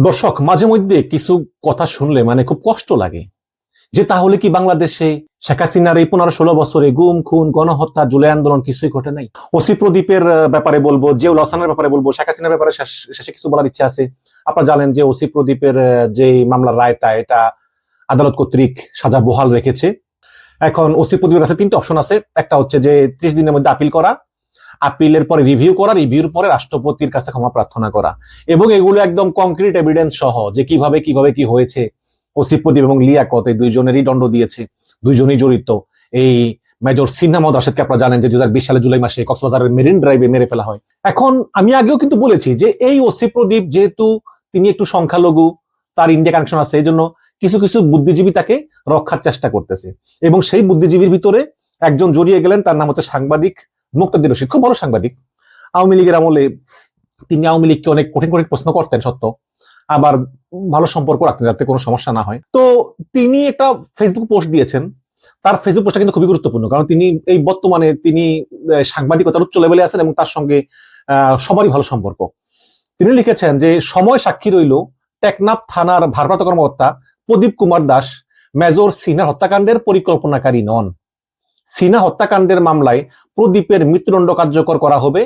দর্শক, মাঝে মধ্যে কিছু কথা শুনলে মানে খুব কষ্ট লাগে। যে তাহলে কি বাংলাদেশে শেখ হাসিনার এই পনেরো ষোলো বছরে গুম, খুন, গণহত্যা, জুলাই আন্দোলন কিছুই ঘটে নাই? ওসি প্রদীপের ব্যাপারে বলব জিয়াউল হাসানের ব্যাপারে বলব, শেখ হাসিনার ব্যাপারে শেষ- শেষে কিছু বলার ইচ্ছা আছে। আপনারা জানেন যে ওসি প্রদীপের যে মামলার রায়টা এটা আদালত কর্তৃক সাজা বহাল রেখেছে। এখন ওসি প্রদীপের কাছে তিনটে অপশন আছে। একটা হচ্ছে যে ত্রিশ দিনের মধ্যে আপিল করা আপিলের পরে রিভিউ করা রিভিউর পরে রাষ্ট্রপতির কাছে ক্ষমা প্রার্থনা করা। এবং এগুলো একদম কংক্রিট এভিডেন্স সহ যে কীভাবে কীভাবে কি হয়েছে। ওসি প্রদীপ এবং লিয়াকত এই দুইজনেরই দণ্ড দিয়েছে, দুইজনই জড়িত। এই মেজর সিনহা মোহাম্মদ রাশেদকে আপনারা জানেন যে দুই সালে জুলাই মাসে কক্সবাজারের মেরিন ড্রাইভে মেরে ফেলা হয়। এখন আমি আগেও কিন্তু বলেছি যে এই ওসি প্রদীপ যেহেতু তিনি একটু সংখ্যালঘু, তার ইন্ডিয়া কানেকশন আছে এই জন্য কিছু কিছু বুদ্ধিজীবী তাকে রক্ষার চেষ্টা করতেছে। এবং সেই বুদ্ধিজীবীর ভিতরে একজন জড়িয়ে গেলেন, তার নাম হচ্ছে সাংবাদিক মুক্তাদির রশিদ খুব বড় সাংবাদিক। আওয়ামী লীগের আমলে তিনি আওয়ামী লীগকে অনেক কঠিন কঠিন প্রশ্ন করতেন সত্য আবার ভালো সম্পর্ক রাখতেন যাতে কোনো সমস্যা না হয়। তো তিনি একটা ফেসবুক পোস্ট দিয়েছেন। তার ফেসবুক পোস্টটা কিন্তু খুবই গুরুত্বপূর্ণ। কারণ তিনি এই বর্তমানে তিনি সাংবাদিকতার উচ্চ লেভেলে আছেন এবং তার সঙ্গে সবারই ভালো সম্পর্ক। তিনি লিখেছেন যে, সময় সাক্ষী রইল টেকনাফ থানার ভারপ্রাপ্ত কর্মকর্তা প্রদীপ কুমার দাস, মেজর সিনহার হত্যাকাণ্ডের পরিকল্পনাকারী নন। সিনহা হত্যাকাণ্ডের মামলায় প্রদীপের মৃত্যুদণ্ড কার্যকর করা হবে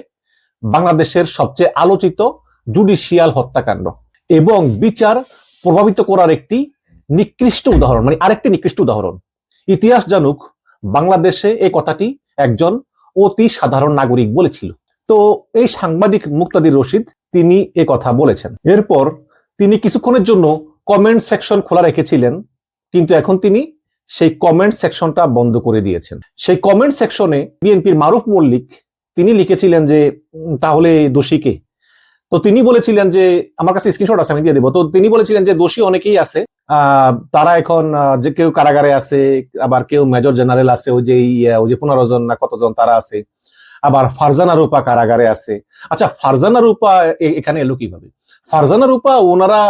বাংলাদেশের সবচেয়ে আলোচিত জুডিশিয়াল হত্যাকাণ্ড এবং বিচার প্রভাবিত করার একটি নিকৃষ্ট উদাহরণ মানে আরেকটি নিকৃষ্ট উদাহরণ। ইতিহাস জানুক, বাংলাদেশে এই কথাটি একজন অতি সাধারণ নাগরিক বলেছিল। তো এই সাংবাদিক মুক্তাদির রশিদ, তিনি এ কথা বলেছেন। এরপর তিনি কিছুক্ষণের জন্য কমেন্ট সেকশন খোলা রেখেছিলেন, কিন্তু এখন তিনি সেই কমেন্ট সেকশনটা বন্ধ করে দিয়েছেন। সেই কমেন্ট সেকশনে বিএনপির মারুফ মল্লিক, তিনি লিখেছিলেন যে তাহলে দোষীকে তো তিনি বলেছিলেন যে, আমার কাছে স্ক্রিনশট আছে, আমি দিয়ে দেবো। তো তিনি বলেছিলেন যে, দোষী অনেকেই আছে। তারা এখন যে কেউ কারাগারে আছে, আবার কেউ মেজর জেনারেল আছে, ওই যে ওই যে পনেরো জন না কতজন তারা আছে। আবার ফারজানা রূপা কারাগারে আছে। আচ্ছা ফারজানা রূপা এখানে এলো কীভাবে? ফারজানা রূপা ওনারা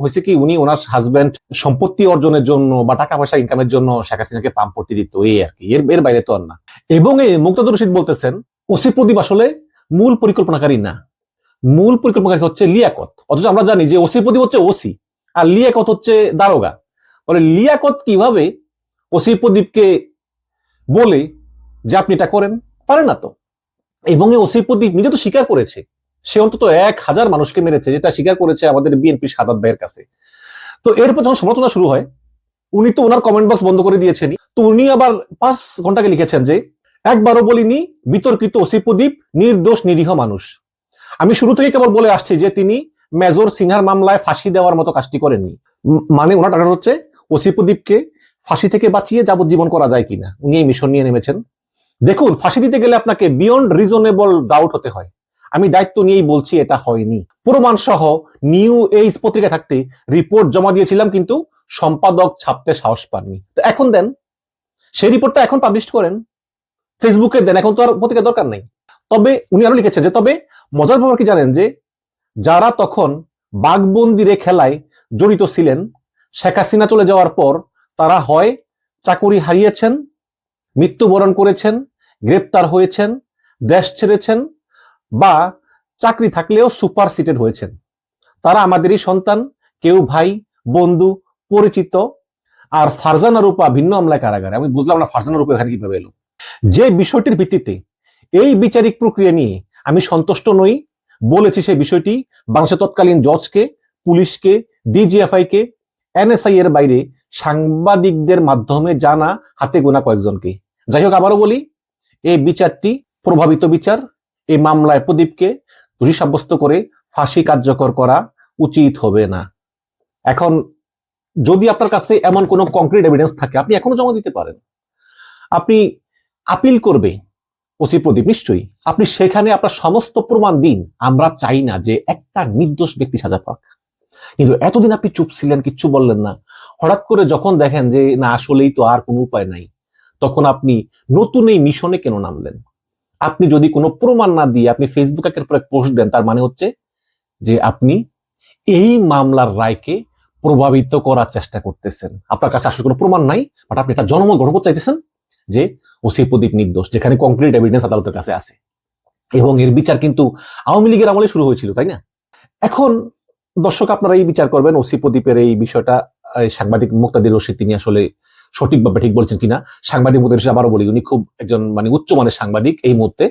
হয়েছে কি, উনি ওনার হাজবেন্ড সম্পত্তি অর্জনের জন্য বা টাকা পয়সা ইনকামের জন্য শেখ হাসিনাকে পাম্পটি দিত, এই আর কি। এর এর বাইরে তো আর না। এবং এই মুক্তাদুর রশিদ বলতেছেন, ওসি প্রদীপ আসলে মূল পরিকল্পনাকারী না। মূল পরিকল্পনাকারী হচ্ছে লিয়াকত। অথচ আমরা জানি যে ওসি প্রদীপ হচ্ছে ওসি, আর লিয়াকত হচ্ছে দারোগা। বলে লিয়াকত কীভাবে ওসি প্রদীপকে বলে যে আপনি এটা করেন? পারে না তো। এবং এই ওসি প্রদীপ নিজে তো স্বীকার করেছে। সে অন্তত এক হাজার মানুষকে মেরেছে, যেটা স্বীকার করেছে আমাদের বিএনপি সাদাত ভাইয়ের কাছে। তো এরপর যখন সমালোচনা শুরু হয়, উনি তো ওনার কমেন্ট বক্স বন্ধ করে দিয়েছেন তো উনি আবার পাঁচ ঘন্টাকে লিখেছেন যে, একবারও বলিনি, বিতর্কিত ওসি প্রদীপ নির্দোষ, নিরীহ মানুষ। আমি শুরু থেকে কেবল বলে আসছি যে, তিনি মেজর সিনহার মামলায় ফাঁসি দেওয়ার মতো কাজটি করেননি। মানে ওনার টার্গেট হচ্ছে ওসি প্রদীপকে ফাঁসি থেকে বাঁচিয়ে যাবজ্জীবন করা যায় কিনা। উনি এই মিশন নিয়ে নেমেছেন। দেখুন, ফাঁসি দিতে গেলে আপনাকে বিয়ন্ড রিজনেবল ডাউট হতে হয়। আমি দায়িত্ব নিয়েই বলছি, এটা হয়নি। প্রমাণ সহ নিউ এইজ পত্রিকা থাকতে রিপোর্ট জমা দিয়েছিলাম, কিন্তু সম্পাদক ছাপতে সাহস পাননি। তো এখন দেন, সেই রিপোর্টটা এখন পাবলিশ করেন। ফেসবুকে দেন, এখন তো আর পত্রিকা দরকার নেই। তবে উনি আরও লিখেছেন যে, তবে মজার ব্যাপার কি জানেন যে, যারা তখন বাঘবন্দিরে খেলায় জড়িত ছিলেন, শেখ হাসিনা চলে যাওয়ার পর তারা হয় চাকুরি হারিয়েছেন, মৃত্যুবরণ করেছেন, গ্রেপ্তার হয়েছেন, দেশ ছেড়েছেন বা চাকরি থাকলেও সুপার সিটেড হয়েছেন। তারা আমাদেরই সন্তান, কেউ ভাই, বন্ধু, পরিচিত। আর ফারজানা রূপা ভিন্ন আমলায় কারাগারে। আমি বুঝলাম না ফারজানা রূপা এখানে কীভাবে এলো। যে বিষয়টির ভিত্তিতে এই বিচারিক প্রক্রিয়া নিয়ে আমি সন্তুষ্ট নই, বলেছি সেই বিষয়টি বাংলাদেশের তৎকালীন জজকে, পুলিশকে ডিজিএফআই কে এনএসআই এর বাইরে সাংবাদিকদের মাধ্যমে জানা, হাতে গোনা কয়েকজনকে যাই হোক, আবারও বলি, এই বিচারটি প্রভাবিত বিচার এই মামলায় প্রদীপকে দোষী সাব্যস্ত করে ফাঁসি কার্যকর করা উচিত হবে না। এখন যদি আপনার কাছে এমন কোনো কংক্রিট এভিডেন্স থাকে, আপনি এখনও জমা দিতে পারেন। আপনি আপিল করবে ওসি প্রদীপ, নিশ্চয়ই। আপনি সেখানে আপনার সমস্ত প্রমাণ দিন। আমরা চাই না যে একটা নির্দোষ ব্যক্তি সাজা পাক। কিন্তু এতদিন আপনি চুপ ছিলেন, কিচ্ছু বললেন না। হঠাৎ করে যখন দেখেন যে না, আসলেই তো আর কোনো উপায় নাই, তখন আপনি নতুন এই মিশনে কেন নামলেন? আপনি যদি কোনো প্রমাণ না দিয়ে আপনি ফেসবুক একের পর পোস্ট দেন, তার মানে হচ্ছে যে আপনি এই মামলার রায়কে প্রভাবিত করার চেষ্টা করতেছেন। আপনার কাছে আসলে কোনো প্রমাণ নাই বাট আপনি এটা জনমত গঠন করতে চাইতেছেন যে ওসি প্রদীপ নির্দোষ, যেখানে কংক্রিট এভিডেন্স আদালতের কাছে আছে। এবং এর বিচার কিন্তু আওয়ামী লীগের আমলে শুরু হয়েছিল, তাই না? এখন দর্শক আপনারা এই বিচার করবেন, ওসি প্রদীপের এই বিষয়টা সাংবাদিক মুক্তাদির রশিদ, তিনি আসলে সঠিকভাবে ঠিক বলছেন কিনা, সাংবাদিক রশিদ আবারও বলি, উনি খুব একজন মানে উচ্চমানের সাংবাদিক এই মুহূর্তে।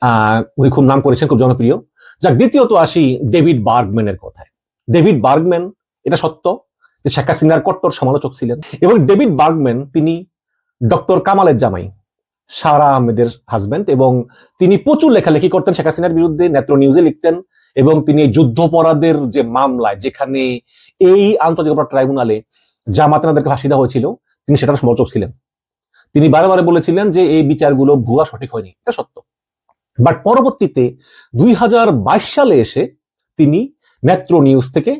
আহ উনি খুব নাম করেছেন, খুব জনপ্রিয়। যাক, দ্বিতীয়ত আসি ডেভিড বার্গম্যানের কথায়। ডেভিড বার্গম্যান, এটা সত্য যে শেখ হাসিনার কট্টর সমালোচক ছিলেন। এবং ডেভিড বার্গম্যান, তিনি ডক্টর কামালের জামাই, সারা আহমেদের হাজবেন্ড এবং তিনি প্রচুর লেখালেখি করতেন শেখ হাসিনার বিরুদ্ধে, নেত্র নিউজে লিখতেন, এবং তিনি যুদ্ধপরাধের যে মামলায়, যেখানে এই আন্তর্জাতিক ট্রাইব্যুনালে জামাতানাদেরকে ফাঁসি দেওয়া হয়েছিল, তিনি সেটার সমালোচক ছিলেন। তিনি বারে বারে বলেছিলেন যে এই বিচারগুলো ভুয়া, সঠিক হয়নি। এটা সত্য। বাট পরবর্তীতে দুই হাজার বাইশ সালে এসে তিনি নেত্র নিউজ থেকে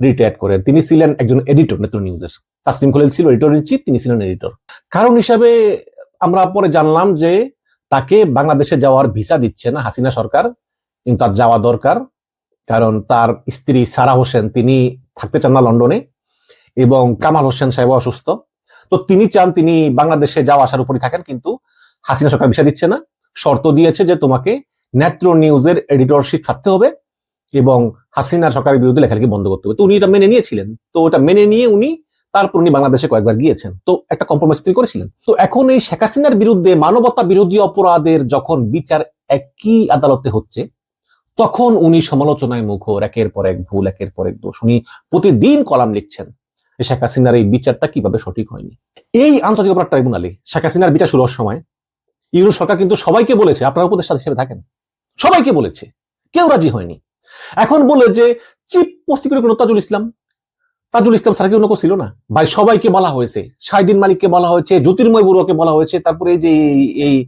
রিটায়ার করেন। তিনি ছিলেন একজন এডিটর নেত্র নিউজের। তাসলিম খলিল ছিল এডিটর ইন চিফ তিনি ছিলেন এডিটর কারণ হিসাবে আমরা পরে জানলাম যে তাকে বাংলাদেশে যাওয়ার ভিসা দিচ্ছে না হাসিনা সরকার, কিন্তু তার যাওয়া দরকার। কারণ তার স্ত্রী সারা হোসেন, তিনি থাকতে চান না লন্ডনে। এবং কামাল হোসেন সাহেব অসুস্থ। তো তিনি চান তিনি বাংলাদেশে যাওয়া আসার উপরই থাকেন, কিন্তু হাসিনা সরকার ভিসা দিচ্ছে না। শর্ত দিয়েছে যে তোমাকে নেত্র নিউজের এডিটরশিপ থাকতে হবে এবং হাসিনা সরকারের বিরুদ্ধে লেখালেখি বন্ধ করতে হবে। তো উনি এটা মেনে নিয়েছিলেন। তো ওটা মেনে নিয়ে উনি তারপর উনি বাংলাদেশে কয়েকবার গিয়েছেন। তো একটা কম্প্রোমাইজ তিনি করেছিলেন। তো এখন এই শেখ হাসিনার বিরুদ্ধে মানবতা বিরোধী অপরাধের যখন বিচার একই আদালতে হচ্ছে, তখন উনি সমালোচনায় মুখর, একের পর এক ভুল, একের পর এক দোষ। উনি প্রতিদিন কলাম লিখছেন। শেখ হাসিনার এই বিচারটা কীভাবে সঠিক হয়নি? এই আন্তর্জাতিক অপরাধ ট্রাইব্যুনালে শেখ হাসিনার বিচার শুরু হওয়ার সময় ইউরোপ সরকার কিন্তু সবাইকে বলেছে, আপনারা উপদেষ্টা হিসেবে থাকেন, সবাইকে বলেছে, কেউ রাজি হয়নি। এখন বলে যে chief prosecutor Tajul Islam Tajul Islam sir কেউ অন্য কেউ ছিল না। ভাই, সবাইকে বলা হয়েছে শাহিদিন মালিককে বলা হয়েছে, জ্যোতির্ময় বড়ুয়াকে বলা হয়েছে, তারপরে এই যে এই-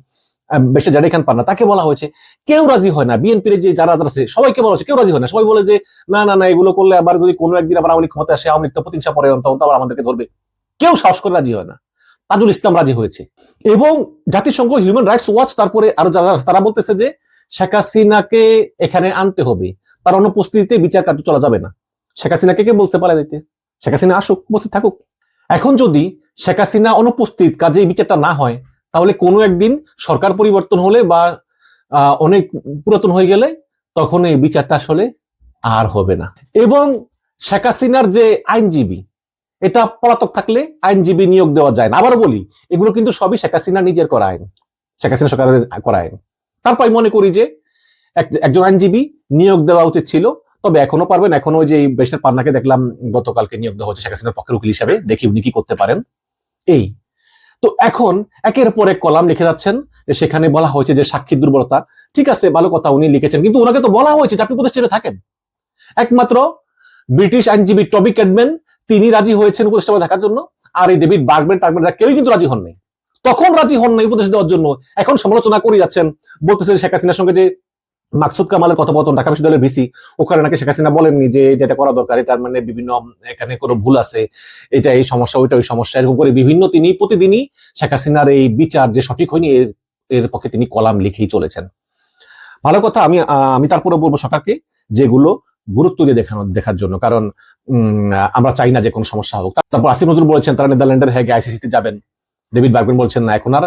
বেশে জাডে খান পান্না তাকে বলা হয়েছে, কেউ রাজি হয় না। বিএনপির যে যারা যারা আছে, সবাইকে বলা হয়েছে, কেউ রাজি হয় না। সবাই বলে যে, না না না, এগুলো করলে আবার যদি কোনো একদিন আবার আওয়ামী ক্ষমতা আসে, আওয়ামী লীগ তো প্রতিহিংসা পরে তখন আবার আমাদেরকে ধরবে। কেউ সাহস করে রাজি হয় না। তাজুল ইসলাম রাজি হয়েছে। এবং জাতিসংঘ হিউম্যান রাইটস ওয়াচ তারপরে আরও যারা তারা বলতেছে যে, শেখ হাসিনাকে এখানে আনতে হবে। তার অনুপস্থিতিতে বিচার কার্য চলা যাবে না। শেখ হাসিনাকে কে বলছে পালা দিতে? শেখ হাসিনা আসুক, উপস্থিত থাকুক। এখন যদি শেখ হাসিনা অনুপস্থিত কাজে বিচারটা না হয় তাহলে কোনো একদিন সরকার পরিবর্তন হলে বা অনেক পুরাতন হয়ে গেলে তখন এই বিচারটা আসলে আর হবে না। এবং শেখ হাসিনার যে আইনজীবী, এটা পলাতক থাকলে আইনজীবী নিয়োগ দেওয়া যায় না। আবারও বলি, এগুলো কিন্তু সবই শেখ হাসিনা নিজের করা আইন। শেখ হাসিনা সরকারের করা আইন। তারপর আমি মনে করি যে এক- একজন আইনজীবী নিয়োগ দেওয়া উচিত ছিল, তবে এখনও পারবেন, এখনও যে বেশনার পান্নাকে দেখলাম গতকালকে নিয়োগ দেওয়া হচ্ছে শেখ হাসিনার পক্ষের উকিল হিসাবে, দেখি উনি কি করতে পারেন। এই তো এখন একের পর এক কলাম লিখে যাচ্ছেন, যে সেখানে বলা হয়েছে যে সাক্ষী দুর্বলতা। ঠিক আছে, ভালো কথা উনি লিখেছেন, কিন্তু ওনাকে তো বলা হয়েছে যে আপনি উপদেষ্টা থাকেন? একমাত্র ব্রিটিশ আইনজীবী টবি ক্যাডম্যান তিনি রাজি হয়েছেন উপদেষ্টা পদে থাকার জন্য, আর এই ডেভিড বার্গম্যান টার্গম্যানরা কেউই কিন্তু রাজি হন নাই তখন রাজি হন নাই উপদেশ দেওয়ার জন্য। এখন সমালোচনা করে যাচ্ছেন, বলতেছে শেখ হাসিনার সঙ্গে যে মাকসুদ কামালের কথোপকথন, ঢাকা বিশ্ববিদ্যালয়ের ভিসি, ওখানে নাকি শেখ হাসিনা বলেননি যে যেটা করা দরকার, এটার মানে বিভিন্ন, এখানে কোনো ভুল আছে, এটা এই সমস্যা, ওইটা ওই সমস্যা, এরকম করে বিভিন্ন তিনি প্রতিদিনই শেখ হাসিনার এই বিচার যে সঠিক হয়নি, এর এর পক্ষে তিনি কলাম লিখেই চলেছেন। ভালো কথা, আমি আমি তারপরে বলব সরকারকে যেগুলো গুরুত্ব দিয়ে দেখানো, দেখার জন্য, কারণ আমরা চাই না যে কোনো সমস্যা হোক। তারপর আসিফ নজরুল বলেছেন, তারা নেদারল্যান্ডের হ্যাগে আইসিসিতে যাবেন। ডেভিড বার্গম্যান বলছেন, না, এখন আর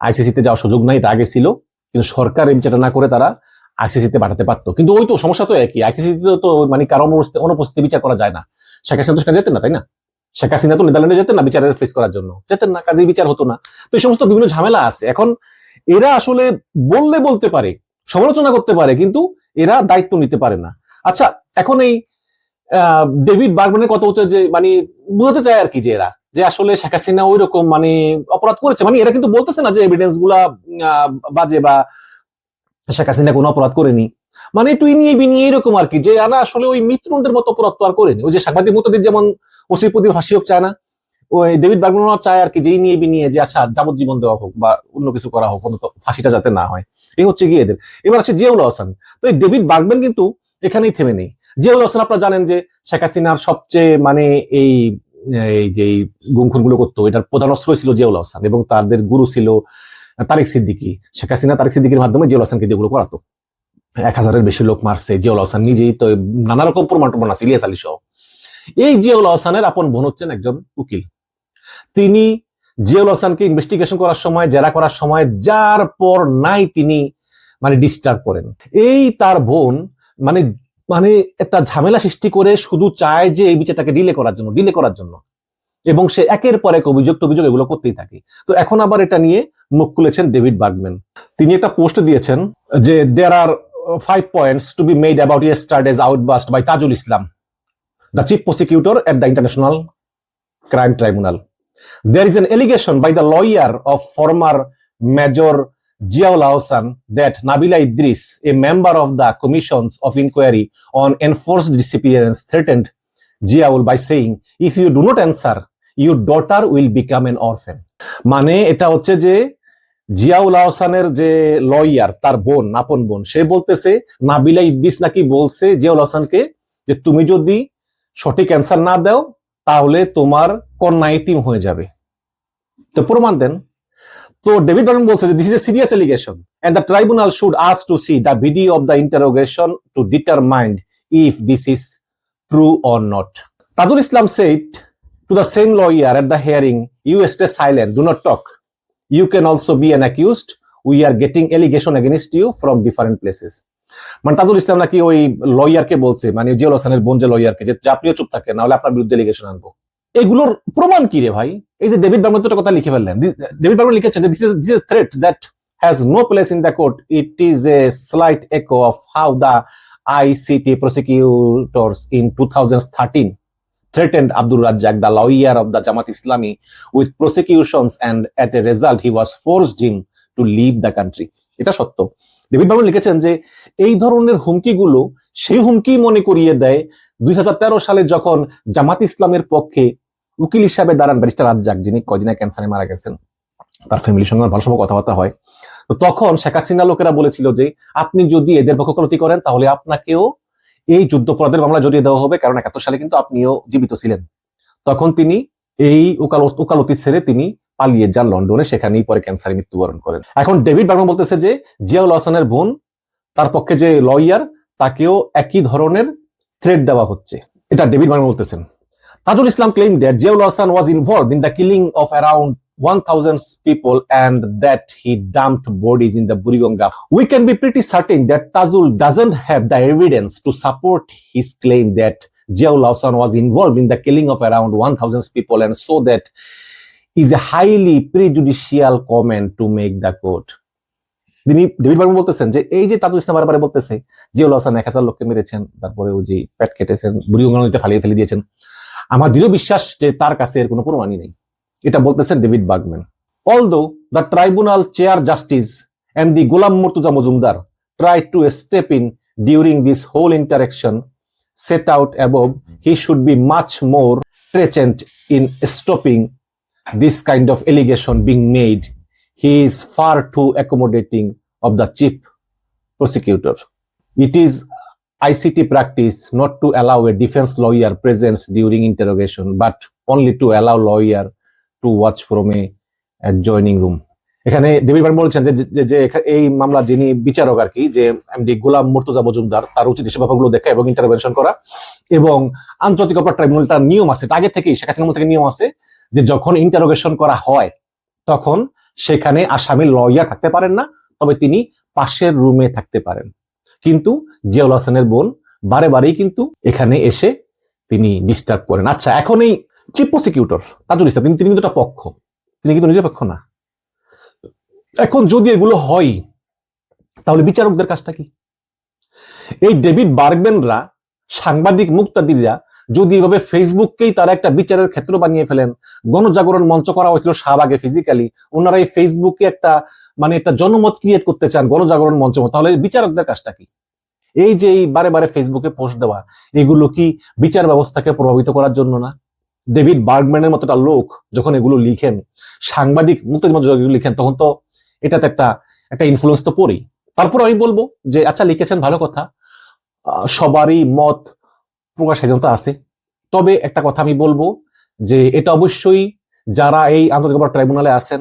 আইসিসিতে যাওয়ার সুযোগ নাই, এটা আগে ছিল, কিন্তু সরকার এই বিচারটা না করে তারা আইসিসিতে পাঠাতে পারতো। কিন্তু ওই তো সমস্যা তো একই। আইসিসিতে তো মানে কারও অনুপস্থিতি- বিচার করা যায় না। শেখ হাসিনা তো যেতেন না, তাই না? শেখ হাসিনা তো নেদারল্যান্ডে যেতেন না, বিচারের ফেস করার জন্য। যেতেন না কাজে বিচার হতো না। তো এই সমস্ত বিভিন্ন ঝামেলা আছে। এখন এরা আসলে বললে বলতে পারে, সমালোচনা করতে পারে, কিন্তু এরা দায়িত্ব নিতে পারে না। আচ্ছা এখন এই ডেভিড বার্গম্যানের কথা হচ্ছে যে মানে বুঝাতে চায় আর কি যে এরা, যে আসলে শেখ হাসিনা ওই রকম মানে অপরাধ করেছে। মানে এরা কিন্তু বলতেছে না যে এভিডেন্সগুলা বাজে বা শেখ হাসিনা কোনো অপরাধ করেনি। মানে একটু নিয়ে বিনিয়ে এরকম আর কি, যে এরা আসলে ওই মিত্রদের মতো অপরাধ তো আর করেনি। ওই যে সাংবাদিক মুক্তাদির যেমন ওসিপতি ফাঁসি হোক চায় না, ওই ডেভিড বার্গম্যান চায় আর কি যেই নিয়ে বিনিয়ে যে আচ্ছা যাবজ্জীবন দেওয়া হোক বা অন্য কিছু করা হোক, অন্তত ফাঁসিটা যাতে না হয়। এই হচ্ছে গিয়ে এদের। এবার আছে জিয়াউল হাসান। তো এই ডেভিড বার্গম্যান কিন্তু এখানেই থেমে নেই। জিয়াউল হাসান আপনারা জানেন যে শেখ হাসিনার সবচেয়ে মানে এই এই যে গুমখুনগুলো করতো, এটার প্রধান অস্ত্র ছিল জিয়াউল হাসান এবং তাদের গুরু ছিল তারেক সিদ্দিকি, শেখ হাসিনা তারেক সিদ্দিকির মাধ্যমে জিয়াউল হাসানকে দিয়ে এগুলো করাতো। এক হাজারের বেশি লোক মারছে, জিয়াউল হাসান নিজেই তো নানা রকম প্রমাণ টমাণ আছে, ইলিয়াস আলী সহ। এই জিয়াউল হাসানের আপন বোন হচ্ছেন একজন উকিল। তিনি জিয়াউল হাসানকে ইনভেস্টিগেশন করার সময়, জেরা করার সময়, যার পর নাই তিনি মানে ডিস্টার্ব করেন। এই তার বোন মানে মানে একটা ঝামেলা সৃষ্টি করে শুধু চায় যে এই বিচারটাকে ডিলে করার জন্য ডিলে করার জন্য। এবং সে একের পর এক অভিযোগ অভিযোগ এগুলো করতেই থাকে তো এখন আবার এটা নিয়ে মুখ খুলেছেন ডেভিড বার্গম্যান তিনি একটা পোস্ট দিয়েছেন যে there are five points to be made about yesterday's outbust by Tajul Islam the chief prosecutor at the International Crime Tribunal. There is an allegation by the lawyer of former Major Jiaul Hasan that Nabila Idris, a member of the commissions of inquiry on enforced disappearance, threatened Jiaul by saying, if you do not answer, your daughter will become an orphan. মানে এটা হচ্ছে যে জিয়াউল আহসানের যে lawyer তার বোন, আপন বোন, সে বলতেছে, নাবিলা ইদ্দিস নাকি বলছে জিয়াউল হাসানকে যে তুমি যদি সঠিক অ্যান্সার না দাও, তাহলে তোমার কন্যা ইতিম হয়ে যাবে। তো প্রমাণ দেন। তো ডেভিড বার্ন বলছে যে this is a serious allegation and the tribunal should ask to see the video of the interrogation to determined if this is true or not Tajul Islam set to the same lawyer at the hearing you stay silent do not talk You can also be an accused we are getting allegation against you from different places মানে তাজুল ইসলাম নাকি ওই লয়ারকে বলছে মানে জিয়াউল হাসানের বোন যে লয়ারকে যে আপনিও চুপ থাকেন, নাহলে আপনার বিরুদ্ধে এলিগেশন আনব। এগুলোর প্রমাণ কি রে ভাই? এই যে ডেভিড বার্মন তো কথা লিখে ফেললেন। ডেভিড বার্মন লিখেছেন this is this is threat that has no place in the court it is a slight echo of how the ICT prosecutors in 2013 threatened Abdul Razzaq, the lawyer of the Jamaat Islami, with prosecutions and at a result he was forced him to leave the country. এটা সত্য। David বার্মন লিখেছেন যে এই ধরনের হুমকিগুলো সেই হুমকি মনে করিয়ে দেয় দুই সালে যখন জামাত ইসলামের পক্ষে উকিল হিসাবে দাঁড়ান ব্যারিস্টার রাজ্জাক যিনি কয়দিনে ক্যান্সারে মারা গেছেন। তার ফ্যামিলির সঙ্গে ভালো সময় কথাবার্তা হয়। তো তখন শেখ হাসিনা লোকেরা বলেছিল যে আপনি যদি এদের পক্ষকলতি করেন তাহলে আপনাকেও এই যুদ্ধপরাধের মামলা জড়িয়ে দেওয়া হবে, কারণ একাত্তর সালে কিন্তু আপনিও জীবিত ছিলেন। তখন তিনি এই উকালতি ছেড়ে তিনি পালিয়ে যান লন্ডনে, সেখানেই পরে ক্যান্সারে মৃত্যুবরণ করেন। এখন ডেভিড বার্মা বলতেছে যে জিয়াউল হাসানের বোন, তার পক্ষে যে লয়ার, তাকেও একই ধরনের থ্রেড দেওয়া হচ্ছে। এটা ডেভিড বার্মা বলতেছেন। Tajul Islam claim that Ziaul Hasan was involve in the killing of around 1000 people and that he dumped bodies in the Buriganga. We can be pretty certain that Tajul doesn't have the evidence to support his claim that Jiaul Hassan was involved in the killing of around 1000 people and so that is a highly prejudicial comment to make the court. তিনি David Burma বলতেছেন যে এই যে তাজুল ইসলাম বারবার বলতেছে জিয়াউল হাসান এক হাজার লোককে মেরেছেন তারপরে ও যে পেট কেটেছেন বুড়িগঙ্গা নদীতে ফালিয়ে ফেলে দিয়েছেন আমার দৃঢ় বিশ্বাস যে তার কাছে এর কোনো প্রমাণই নেই এটা বলতেছেন David Bergman although the tribunal chair justice and the Golam Murtuza Majumdar try to step in during this whole interaction set out above, he should be much more present in stopping this kind of allegation being made. He is far too accommodating of the chief prosecutor. It is ICT practice not to allow a defense lawyer presence during interrogation, but only to allow lawyer to watch from a adjoining room এখানে দেবী বলছেন যে এই মামলা যিনি বিচারক আর কি, যে MD গোলাম মুর্তজা মজুমদার, তার উচিত ব্যাপারগুলো দেখা এবং ইন্টারভেনশন করা। এবং আন্তর্জাতিক অপরাধ ট্রাইব্যুনালটার নিয়ম আছে, আগে থেকেই, শেখ হাসিনা থেকে নিয়ম আছে, যে যখন ইন্টারোগেশন করা হয়, তখন সেখানে আসামির লয়ার থাকতে পারেন না, তবে তিনি পাশের রুমে থাকতে পারেন। কিন্তু জিয়াউল হাসানের বোন বারে বারেই কিন্তু এখানে এসে তিনি ডিস্টার্ব করেন। আচ্ছা এখন এই চিফ প্রসিকিউটর তাজুল ইসলাম, তিনি তিনি কিন্তু একটা পক্ষ। তিনি কিন্তু নিরপেক্ষ না। এখন যদি এগুলো হয়, তাহলে বিচারকদের কাজটা কি? এই ডেভিড বার্গম্যানরা, সাংবাদিক মুক্তাদিরা যদি এভাবে ফেসবুককেই তারা একটা বিচারের ক্ষেত্র বানিয়ে ফেলেন, গণজাগরণ মঞ্চ করা হয়েছিল শাহবাগে ফিজিক্যালি ওনারা এই ফেসবুকে একটা মানে একটা জনমত ক্রিয়েট করতে চান গণজাগরণ মঞ্চ তাহলে বিচারকদের কাজটা কি? এই যে এই বারে বারে ফেসবুকে পোস্ট দেওয়া, এগুলো কি বিচার ব্যবস্থাকে প্রভাবিত করার জন্য না? ডেভিড বার্গম্যানের মতো একটা লোক যখন এগুলো লিখেন, সাংবাদিক এগুলো লিখেন, তখন তো এটাতে একটা একটা ইনফ্লুয়েন্স তো পড়েই। তারপর আমি বলব যে আচ্ছা লিখেছেন ভালো কথা। সবারই মত প্রকাশ স্বাধীনতা আছে। তবে একটা কথা আমি বলব যে, এটা অবশ্যই যারা এই আন্তর্জাতিক ট্রাইব্যুনালে আছেন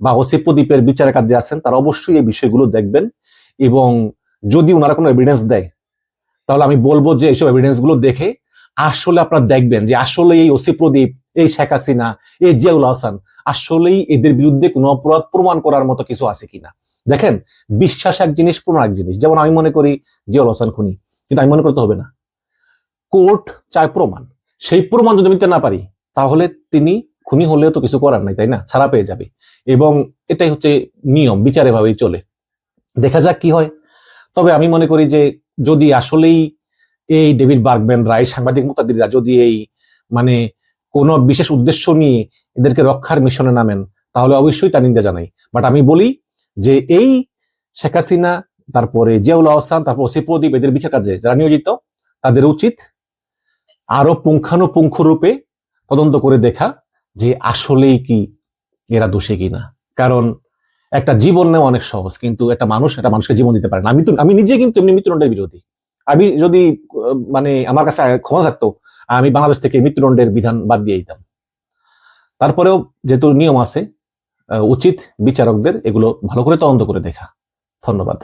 বা ওসি প্রদীপের বিচারের কাজে আছেন, তারা অবশ্যই এই বিষয়গুলো দেখবেন এবং যদি ওনারা কোনো এভিডেন্স দেয়, তাহলে আমি বলব যে, এইসব এভিডেন্সগুলো দেখে আসলে আপনারা দেখবেন যে আসলে এই ওসি প্রদীপ, এই শেখ হাসিনা, এই জিয়াউল হাসান আসলেই এদের বিরুদ্ধে কোনো অপরাধ প্রমাণ করার মতো কিছু আছে কিনা? দেখেন, বিশ্বাস এক জিনিস, প্রমাণ এক জিনিস। যেমন আমি মনে করি জিয়াউল হাসান খুনি, কিন্তু আমি মনে করতে হবে না। কোর্ট চায় প্রমাণ। সেই প্রমাণ যদি আমি না পারি, তাহলে তিনি খুনি হলেও তো কিছু করার নাই, তাই না? ছাড়া পেয়ে যাবে। এবং এটাই হচ্ছে নিয়ম, বিচার এভাবেই চলে। দেখা যাক কি হয়। তবে আমি মনে করি যে যদি আসলেই এই ডেভিড বার্গম্যান রায় সাংবাদিক মুক্তাদিরা যদি এই মানে কোনো বিশেষ উদ্দেশ্য নিয়ে এদেরকে রক্ষার মিশনে নামেন, তাহলে অবশ্যই তা নিন্দা জানাই। বাট আমি বলি যে এই শেখ হাসিনা, তারপরে জিয়াউল আহসান, তারপর ওসি এদের বিচার কাজে যারা নিয়োজিত, তাদের উচিত আরও পুঙ্খানুপুঙ্খ রূপে তদন্ত করে দেখা যে আসলেই কি এরা দোষী কিনা। কারণ একটা জীবন নেওয়া অনেক সহজ, কিন্তু একটা মানুষ একটা মানুষকে জীবন দিতে পারে না। আমি তো, আমি নিজে কিন্তু এমনি মৃত্যুদণ্ডের বিরোধী। আমি যদি মানে আমার কাছে ক্ষমা থাকতো, আমি বাংলাদেশ থেকে মৃত্যুদণ্ডের বিধান বাদ দিয়ে দিতাম। তারপরেও যেহেতু নিয়ম আছে উচিত বিচারকদের এগুলো ভালো করে তদন্ত করে দেখা। ধন্যবাদ।